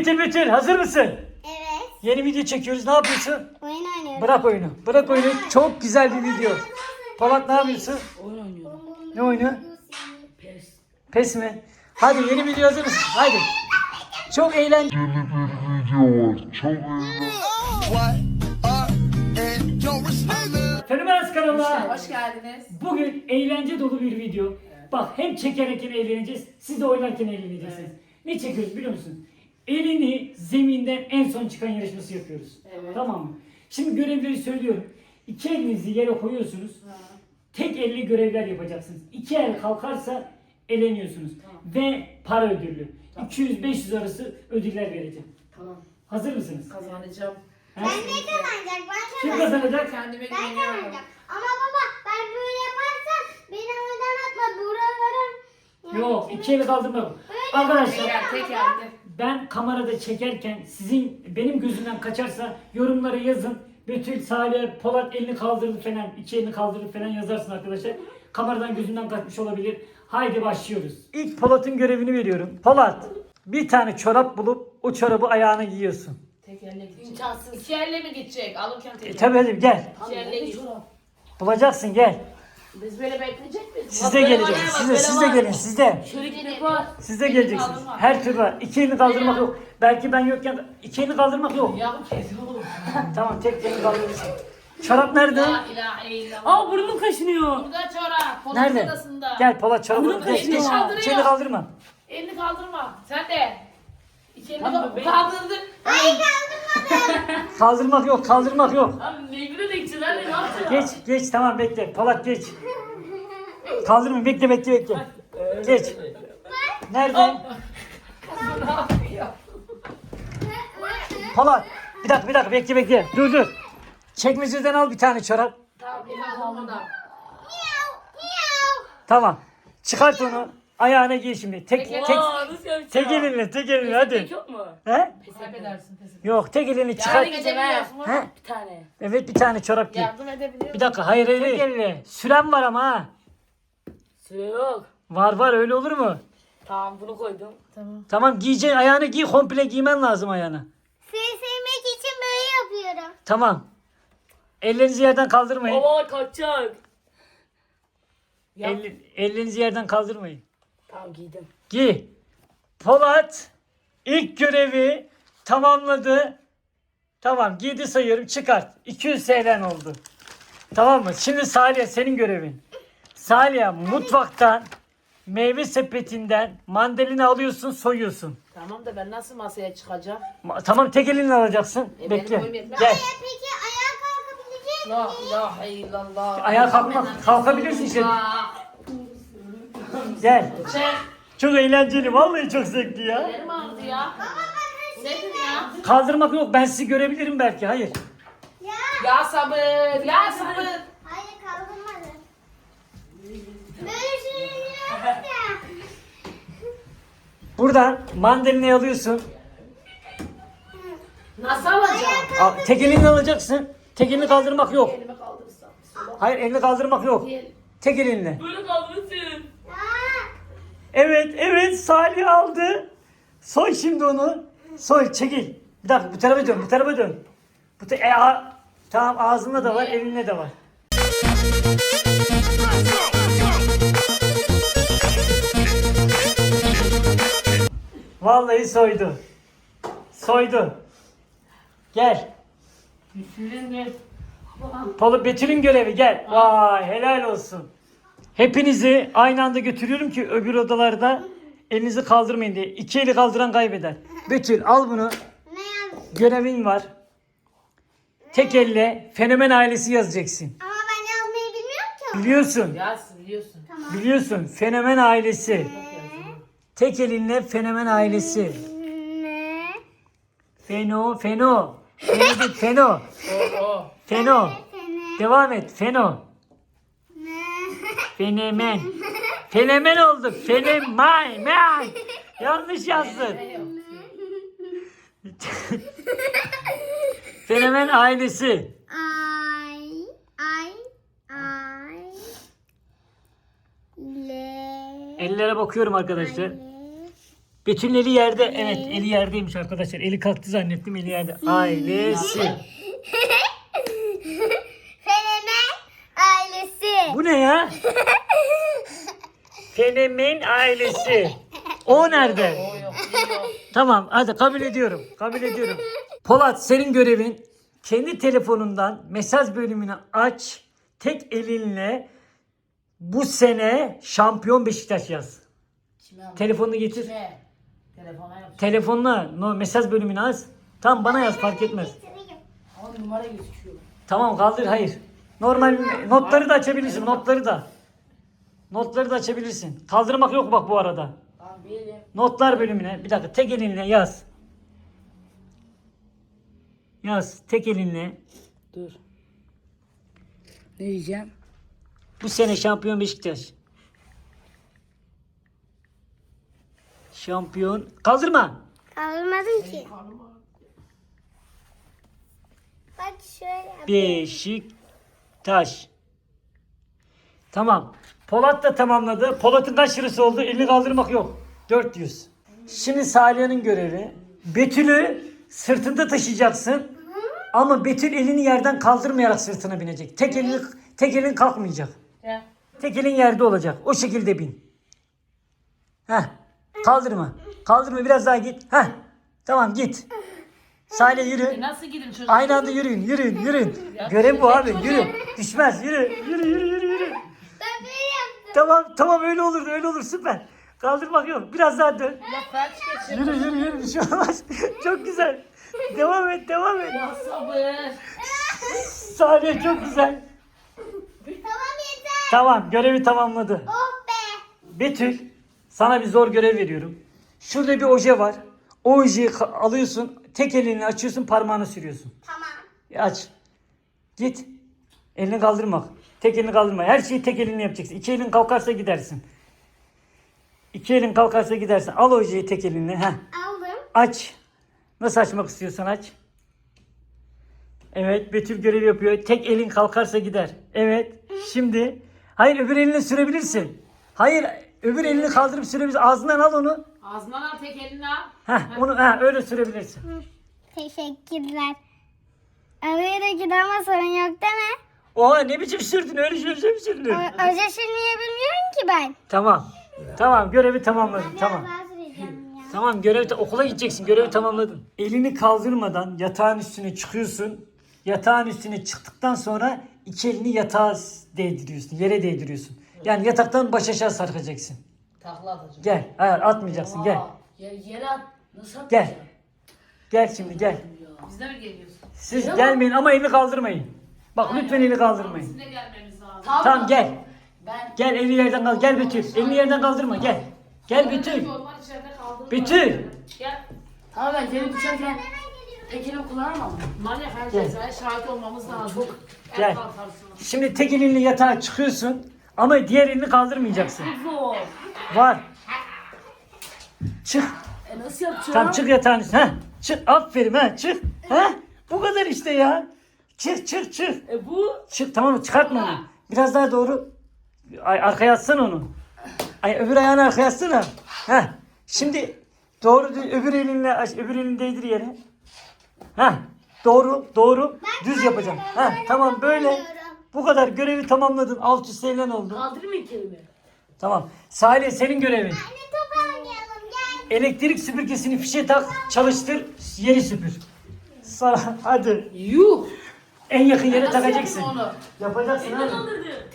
Betül Betül hazır mısın? Evet. Yeni video çekiyoruz. Ne yapıyorsun? Oyun oynuyorum. Bırak oyunu. Bırak oyunu. Çok güzel bir video. Polat ne yapıyorsun? Oyun oynuyorum. Ne oyunu? Pes. Pes mi? Hadi yeni video hazır mısın? Haydi. Çok eğlenceli. video var. Çok eğlenceli. Fenomenaz kanalına. Hoş geldiniz. Bugün eğlence dolu bir video. Bak hem çekerken eğleneceğiz, siz de oynarken eğleneceksiniz. Ne çekiyoruz biliyor musun? Elini zeminden en son çıkan yarışması yapıyoruz. Evet. Tamam mı? Şimdi görevleri söylüyorum. İki elinizi yere koyuyorsunuz. Tek elle görevler yapacaksınız. İki el kalkarsa eleniyorsunuz. Ve para ödüllü. 200-500 arası ödüller vereceğim. Tamam. Hazır mısınız? Kazanacağım. Ha? Ben ne kazanacak? Ben Kim kazanacağım. kazanacak? Kendime Ben güveniyorum. kazanacağım. Ama baba Yok, iki eli kaldırma. Böyle Arkadaşlar Teker teker. Ben kamerada çekerken sizin benim gözümden kaçarsa yorumlara yazın. Betül, Salih, Polat elini kaldırdı falan, iki elini kaldırdı falan yazarsın arkadaşlar. Kameradan gözünden kaçmış olabilir. Haydi başlıyoruz. İlk Polat'ın görevini veriyorum. Polat, bir tane çorap bulup o çorabı ayağına giyiyorsun. Tek elle gidecek. İmkansız. İki elle mi gidecek? Alırken E elle. tabi hadi gel. Elle git. Bulacaksın gel. Biz böyle bekleyecek miyiz? Siz de geleceksiniz. Siz de, siz de gelin. Siz de. Var. Siz de geleceksiniz. Her türlü var. İki elini kaldırmak yok. Belki ben yokken iki elini kaldırmak yok. Ya bu oğlum. Tamam tek elini kaldırırsın. Çorap nerede? La ilahe illallah. Aa burnum kaşınıyor. Burada çorap. Polat Nerede? odasında. Gel Polat çorabını Bunu geç geç. İki elini kaldırma. Elini kaldırma. Sen de. İki elini Tamam, kal- ben- kaldırdın. Kaldırmak yok, kaldırmak yok. Abi mecbur de gideceğiz anne ne yapacağız? Geç, geç tamam bekle. Polat geç. Kaldırma bekle bekle bekle. Geç. Nerede? Ne yapıyor? Polat. Bir dakika bir dakika bekle bekle. Dur dur. Çekmeceden al bir tane çorap. Tamam elini kaldırmadan. Tamam. Çıkart onu. Ayağına giy şimdi. Tek Peki. tek Aa nasıl tek elinle, tek elinle hadi. Tek yok mu? He? Pes edersin pes. Yok, tek elini çıkart. Yardım edebiliyorsun mu? He? Bir tane. Evet bir tane çorap giy. Yardım edebiliyor Bir dakika hayır hayır. Tek elle. Süren var ama ha. Süre yok. Var var öyle olur mu? Tamam bunu koydum. Tamam. Tamam giyeceksin ayağını giy komple giymen lazım ayağını. Seni sevmek için böyle yapıyorum. Tamam. Ellerinizi yerden kaldırmayın. Baba kaçacak. Yap. Elle- ellerinizi yerden kaldırmayın. Tamam giydim. Giy. Polat ilk görevi tamamladı. Tamam giydi sayıyorum çıkart. 200 TL'n oldu. Tamam mı? Şimdi Salih senin görevin. Salih mutfaktan meyve sepetinden mandalina alıyorsun soyuyorsun. Tamam da ben nasıl masaya çıkacağım? Ma- Tamam tek elinle alacaksın. E, benim Bekle. boyum yetmez. Gel. Peki ayağa kalkabilecek La ilahe illallah. Ayağa kalkmak kalkabilirsin işte. Gel. Çek. Çok eğlenceli. Vallahi çok zevkli ya. Ellerim ağrıdı ya. Bu Nedir ya? Kaldırmak yok. Ben sizi görebilirim belki. Hayır. Ya. Ya sabır. Ya sabır. Hayır kaldırmadı. Böyle sürünüyoruz ya. Buradan mandalinayı alıyorsun. Nasıl alacağım? Al, tek elinle alacaksın. Tek elini kaldırmak yok. Elimi kaldırırsam. Hayır elini kaldırmak yok. Tek elinle. Böyle kaldırırsın. Evet evet Salih aldı. Soy şimdi onu. Soy çekil. Bir dakika bu tarafa dön bu tarafa dön. Bu ta- e, a- tamam ağzında da var elinde de var. Vallahi soydu. Soydu. Gel. Düşünün Polu Betül'ün görevi gel. Vay helal olsun. Hepinizi aynı anda götürüyorum ki öbür odalarda elinizi kaldırmayın diye. İki eli kaldıran kaybeder. Betül al bunu. ne yaz? Görevin var. Tek elle fenomen ailesi yazacaksın. Ama ben yazmayı bilmiyorum ki. Biliyorsun. Yazsın biliyorsun. Biliyorsun. Fenomen ailesi. Tek elinle fenomen ailesi. Ne? Feno, feno. Feno feno. Oo. Feno. Devam et. Feno. Fenomen. Fenomen oldu. Fenomen. Men. Yanlış yazdın. Fenomen ailesi. Ay. Ay. Ay. Le. Ellere bakıyorum arkadaşlar. Eli yerde. Evet eli yerdeymiş arkadaşlar. Eli kalktı zannettim eli yerde. Ailesi. Fenomen ailesi. Bu ne ya? Fenomen ailesi. O nerede? O yok. iyi yok. Tamam hadi kabul ediyorum. Kabul ediyorum. Polat senin görevin kendi telefonundan mesaj bölümünü aç. Tek elinle bu sene şampiyon Beşiktaş yaz. Kime ama? Telefonunu getir. Kime? Telefona yap. Telefonla no, mesaj bölümünü aç. Tam bana yaz fark etmez. Ama numara gözüküyor. Tamam kaldır hayır. Normal notları da açabilirsin notları da. Notları da açabilirsin. Kaldırmak yok bak bu arada. Tamam bilelim. Notlar bölümüne bir dakika tek elinle yaz. Yaz tek elinle. Dur. Ne diyeceğim? Bu sene şampiyon Beşiktaş. Şampiyon. Kaldırma. Kaldırmadın ki. Bak şöyle. Beşiktaş. Tamam. Polat da tamamladı. Polat'ın kaç lirası oldu? Elini kaldırmak yok. 400. Şimdi Saliha'nın görevi. Betül'ü sırtında taşıyacaksın. Ama Betül elini yerden kaldırmayarak sırtına binecek. Tek elini tek elin kalkmayacak. Tek elin yerde olacak. O şekilde bin. Heh. Kaldırma. Kaldırma biraz daha git. Heh. Tamam git. Salih yürü. E nasıl gidin çocuk? Aynı anda yürüyün, yürüyün, yürüyün. Görev bu abi, yürü. Düşmez, yürü, yürü, yürü, yürü, yürü. Ben böyle yaptım. Tamam, tamam öyle olur, öyle olur, süper. Kaldırmak yok, biraz daha dön. Ya felç geçir. Yürü, yürü, yürü, bir şey olmaz. Çok güzel. Devam et, devam et. Ya sabır. Saniye çok güzel. Tamam yeter. Tamam, görevi tamamladı. Oh be. Betül, sana bir zor görev veriyorum. Şurada bir oje var. O ojeyi ka- alıyorsun, tek elini açıyorsun, parmağını sürüyorsun. Tamam. E, Aç. Git. Elini kaldırma. Tek elini kaldırma. Her şeyi tek elinle yapacaksın. İki elin kalkarsa gidersin. İki elin kalkarsa gidersin. Al ojeyi tek elinle. Heh. Aldım. Aç. Nasıl açmak istiyorsan aç. Evet Betül görev yapıyor. Tek elin kalkarsa gider. Evet. Şimdi. Hayır öbür elini sürebilirsin. Hayır öbür elini kaldırıp sürebilirsin. Ağzından al onu. Ağzından al tek elini al. Heh, onu ha, öyle sürebilirsin. Teşekkürler. Araya da gidi ama sorun yok değil mi? Oha ne biçim sürdün öyle şey mi sürdün? Oje sürmeyi bilmiyorum ki ben. Tamam. Tamam görevi tamamladın. Tamam. Tamam görevi ta- okula gideceksin. Görevi tamamladın. Elini kaldırmadan yatağın üstüne çıkıyorsun. Yatağın üstüne çıktıktan sonra iki elini yatağa s- değdiriyorsun. Yere değdiriyorsun. Yani yataktan baş aşağı sarkacaksın. Takla atacağım. Gel. Hayır atmayacaksın. Gel. Aa, yere at. Nasıl Gel. atacağım? Gel şimdi gel. Biz de mi geliyoruz? Siz gelmeyin ama elini kaldırmayın. Bak lütfen elini kaldırmayın. De gelmemiz lazım. Tamam gel. Ben Gel elini yerden kaldır. Gel Betül. Elini yerden kaldırma. Gel. Gel Betül. Normal içeride. Betül. Gel. Tamam ben seni düşerken tek elimi kullanamam. Manyak her Gel. cezaya şahit olmamız lazım. Gel. El kalkarsın. Şimdi tek elinle yatağa çıkıyorsun ama diğer elini kaldırmayacaksın. Zor. Var. Çık. E nasıl yapacağım? Tam çık yatağın üstüne. Heh. Çık. Aferin ha. Çık. Ha? Bu kadar işte ya. Çık çık çık. E bu Çık tamam mı? Çıkartma onu. Biraz daha doğru. Ay, arkaya atsana onu. Ay öbür ayağını arkaya atsana. Heh. Şimdi doğru öbür elinle aç, öbür elini değdir yere. Heh. Doğru, doğru. Düz yapacağım. Heh, tamam böyle. Bu kadar görevi tamamladın. Alt üst eğlen oldu. iki elimi? Tamam. Salih senin görevin. Anne top oynayalım gel. Elektrik süpürgesini fişe tak, çalıştır, yeri süpür. Sana hadi. Yuh. En yakın yere takacaksın. onu? Yapacaksın abi.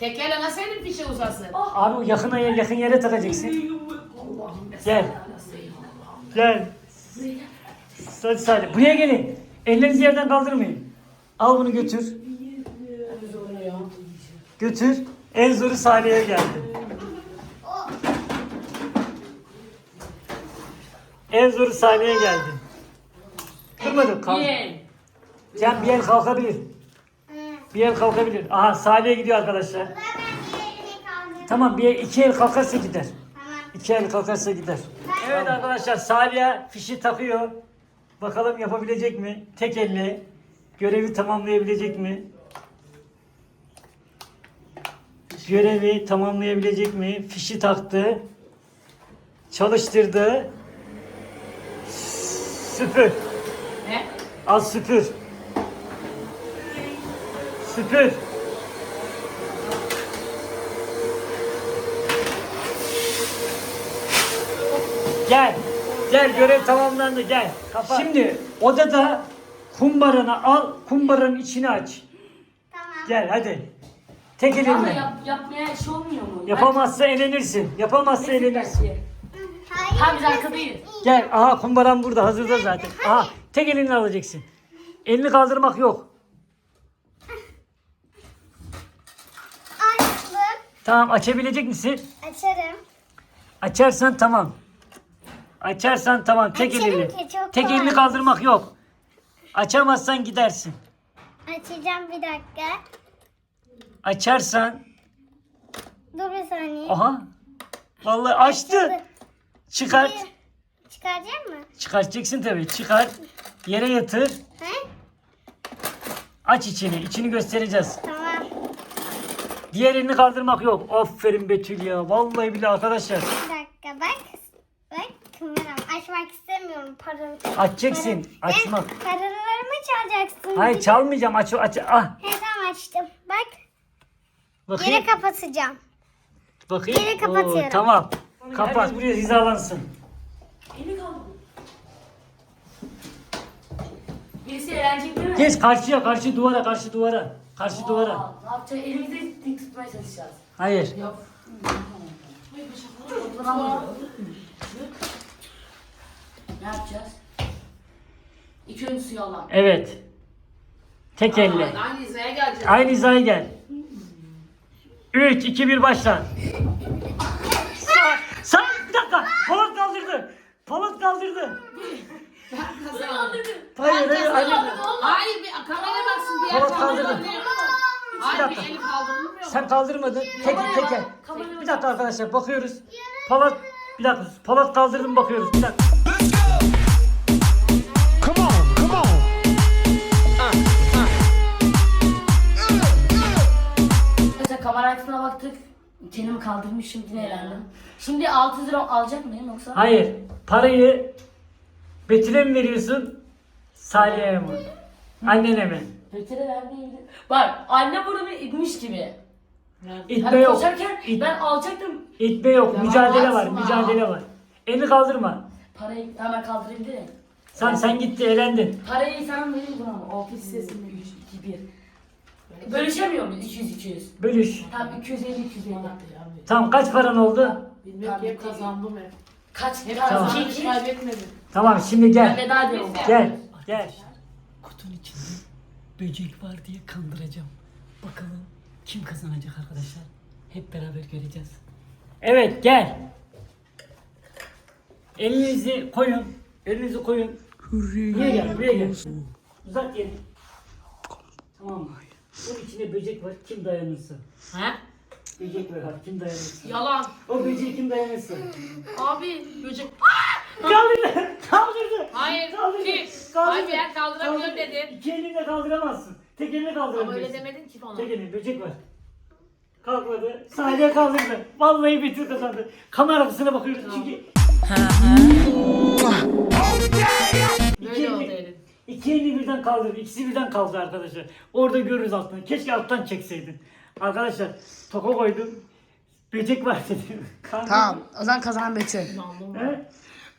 Tekerle nasıl elin fişe uzasın? Abi o yakın yere, yakın yere takacaksın. Gel. Gel. Hadi Salih. Buraya gelin. Ellerinizi yerden kaldırmayın. Al bunu götür. Götür. En zoru Salih'e geldi. En zoru Salih'e geldi. Kırmadık. Kalk. Cem bir el kalkabilir. Bir el kalkabilir. Aha Salih'e gidiyor arkadaşlar. Tamam bir el, iki el kalkarsa gider. Tamam. İki el kalkarsa gider. Evet arkadaşlar Salih'e fişi takıyor. Bakalım yapabilecek mi? Tek elle. Görevi tamamlayabilecek mi? Görevi tamamlayabilecek mi? Fişi taktı. Çalıştırdı. süpür. Ne? Al süpür. Süpür. Gel. Gel görev tamamlandı gel. Kapat. Şimdi odada kumbaranı al, kumbaranın içini aç. Tamam. Gel hadi. Tek Ama elinle. yap, yapmaya şey olmuyor mu? Yapamazsa elenirsin. Yapamazsa elenirsin. Hayır. Ha biz arkadayız. Gel. Aha kumbaran burada hazırda zaten. Aha tek elinle alacaksın. Elini kaldırmak yok. Açtım. Tamam açabilecek misin? Açarım. Açarsan tamam. Açarsan tamam tek Açarım elini. ki çok Tek kolay. elini kaldırmak yok. Açamazsan gidersin. Açacağım bir dakika. Açarsan Dur bir saniye. aha. Vallahi açtı. Çıkart. Çıkaracak mı? Çıkartacaksın tabii. Çıkar. Yere yatır. He? Aç içini. İçini göstereceğiz. Tamam. Diğer elini kaldırmak yok. Aferin Betül ya. Vallahi bile arkadaşlar. Bir dakika bak. Bak kameram. Açmak istemiyorum paralı. Açacaksın. Para- Açmak. Eh, Paralarımı çalacaksın. Hayır çalmayacağım. Aç aç. Ah. He tamam açtım. Bak. Bakayım. Yere kapatacağım. Bakayım. Yere kapatıyorum. Oo, tamam. Kapat. buraya hizalansın. Eli kaldı. Birisi eğlenecek değil mi? Geç karşıya. Karşı duvara. Karşı duvara. Karşı duvara. Aa, Ne yapacağız? Elimizi dik tutmaya çalışacağız. Hayır. Yok. Ne yapacağız? İki ön suyu alalım. Evet. Tek elle. Aynı, aynı hizaya geleceğiz. Aynı hizaya gel. 3, 2, 1 başla. Sağ, sağ, bir dakika. Polat kaldırdı. Polat kaldırdı. Hayır, hayır, hayır. Hayır bir kameraya baksın bir yer Polat kaldırdı. kaldırılmıyor. Hayır bir dakika. kaldırılmıyor. Sen kaldırmadın. Tek, tek el. Bir dakika arkadaşlar bakıyoruz. Polat, bir dakika. Polat kaldırdı mı bakıyoruz. Bir dakika. Come on, come on. Mesela kamera arkasına baktık. Kendimi kaldırmışım yine eğlendim. Şimdi 600 lira alacak mıyım yoksa? Hayır. Parayı Betül'e mi veriyorsun? Salih'e mi? Annene mi? Betül'e vermeyebilir. Bak anne bunu bir itmiş gibi. İtme Hani yok. koşarken İt- ben alacaktım. İtme yok. Mücadele var. atma. Mücadele var. Elini kaldırma. Parayı hemen kaldırabilirim. Sen sen gitti elendin. Parayı sana vereyim buna mı? 6 hissesinde 3, 2, 1. Bölüşemiyor muyuz? 200, 200. Bölüş. Tamam 250, 250. Tamam kaç paran oldu? Bilmiyorum ki hep kazandım hep. Kaç? Hep Tamam. kazandım hiç kaybetmedim. Tamam şimdi Ben gel. veda ediyorum. Gel. Gel. Kutunun içinde böcek var diye kandıracağım. Bakalım kim kazanacak arkadaşlar. Hep beraber göreceğiz. Evet gel. Elinizi koyun. Elinizi koyun. Buraya gel. Buraya gel. Uzat elini. Tamam mı? Bunun içinde böcek var. Kim dayanırsa. He? Böcek var. Kim dayanırsa. Yalan. O böceği kim dayanırsa. Abi böcek. Kaldırdı. Kaldırdı. Hayır. Kaldırdı. Ki. Kaldırdı. Hayır ben kaldıramıyorum Kaldırdı. dedin. İki elinle kaldıramazsın. Tek elinle Ama kaldıramazsın. öyle demedin ki bana. Tek elin böcek var. Kalkmadı. Saniye kaldırdı. Vallahi Betül kazandı. Kamera arkasına bakıyoruz çünkü. Böyle oldu elini- elin. İki elini birden kaldırdı. İkisi birden kaldı arkadaşlar. Orada görürüz alttan. Keşke alttan çekseydin. Arkadaşlar toka koydum. Böcek var dedim. Kaldırdım. Tamam. O zaman kazanan Betül. He?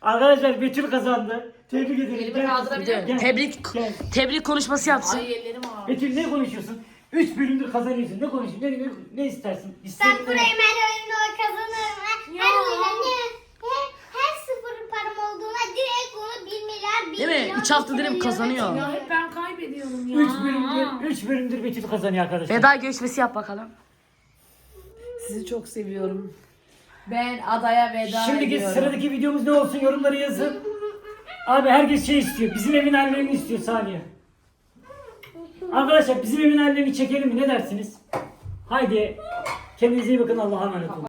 Arkadaşlar Betül kazandı. Tebrik ederim. Elimi Gel. kaldırabilir miyim? Gel. Tebrik Gel. tebrik konuşması yapsın. Ay ellerim ağrıyor. Betül ne konuşuyorsun? Üç bölümdür kazanıyorsun. Ne konuşuyorsun? Ne, ne, ne istersin? Ben İstediğin burayı her oyunda kazanırım. Her, Ya. her oyunda ne? Her, her sıfır param olduğuna direkt onu 1 milyar 1 Değil mi? milyon, Üç haftadır hep kazanıyor. Ya hep ben kaybediyorum ya. Üç bölümdür, üç bölümdür Betül kazanıyor arkadaşlar. Veda görüşmesi yap bakalım. Sizi çok seviyorum. Ben adaya veda Şimdiki ediyorum. sıradaki videomuz ne olsun yorumları yazın. Abi herkes şey istiyor. Bizim evin hallerini istiyor saniye. Arkadaşlar bizim evin hallerini çekelim mi? Ne dersiniz? Haydi. Kendinize iyi bakın. Allah'a emanet olun.